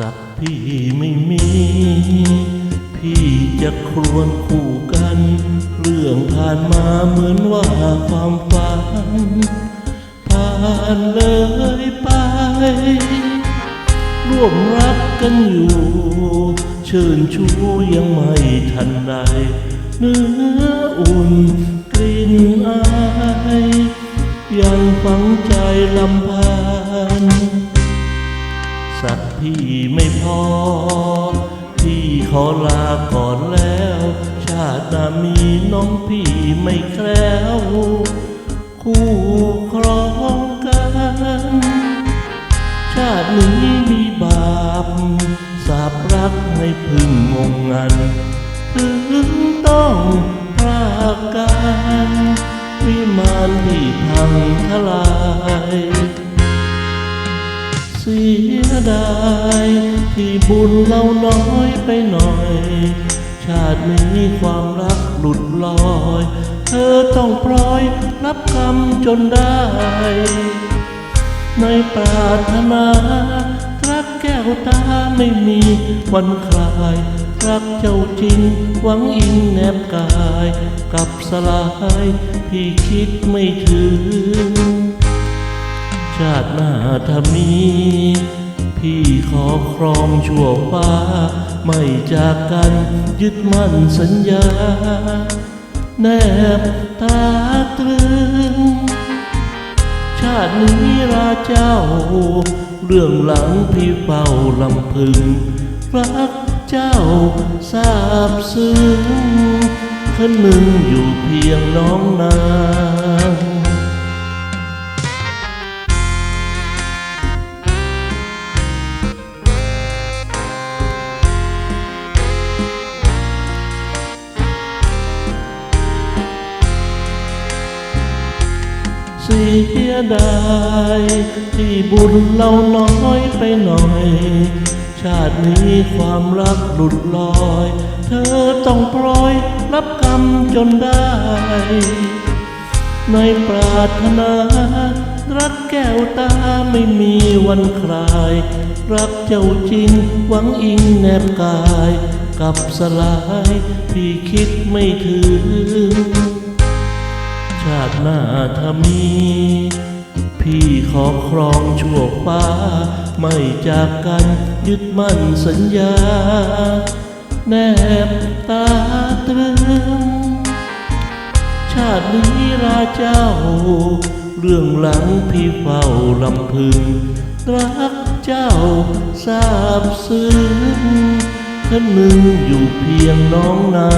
สักพี่ไม่มี พี่จะครวนคู่กัน เรื่องผ่านมาเหมือนว่าความฝัน ผ่านเลยไป ร่วมรักกันอยู่ เชิญชูยังไม่ทันใดเนื้ออุ่นกลิ่นอาย ยังฝังใจลำพัน พี่ไม่พอ พี่ขอลาก่อนแล้ว ชาติหน้ามีน้องพี่ไม่แคล้วคู่ครองกัน ชาตินี้มีบาปสาบรักให้พึ่งงงงันถึงต้องพรากกันวิมานที่พังทลาย ดายที่บุญเราน้อยไปหน่อย ชาตินี้ความรักหลุดลอย เธอต้องพลอยรับกรรมจนได้ ในปรารถนารักแก้วตาไม่มีวันคลายรักเจ้าจริงหวังอิงแนบกายกลับสลายพี่คิดไม่ถึง ชาติหน้าถ้ามี พี่ขอครองชั่วฟ้า ไม่จากกันยึดมั่นสัญญา แนบตาตรึง ชาตินี้ราเจ้า เรื่องหลังพี่เฝ้าลำพึง รักเจ้าทราบซึ้งคนหนึ่งอยู่เพียงน้องนา สียดายที่บุญเราน้อยไปหน่อย ชาตินี้ความรักหลุดลอย เธอต้องปล่อยรับกรรมจนได้ ในปรารถนา รักแก้วตาไม่มีวันคลาย รักเจ้าจริงหวังอิงแนบกาย กับสลายพี่คิดไม่ถึง หน้าถ้ามี พี่ขอครองชั่วฟ้า ไม่จากกันยึดมั่นสัญญา แนบตาตรึง ชาตินี้ราเจ้า เรื่องหลังพี่เฝ้าลำพึง รักเจ้าทราบซึ้งท่านหนึ่งอยู่เพียงน้องนา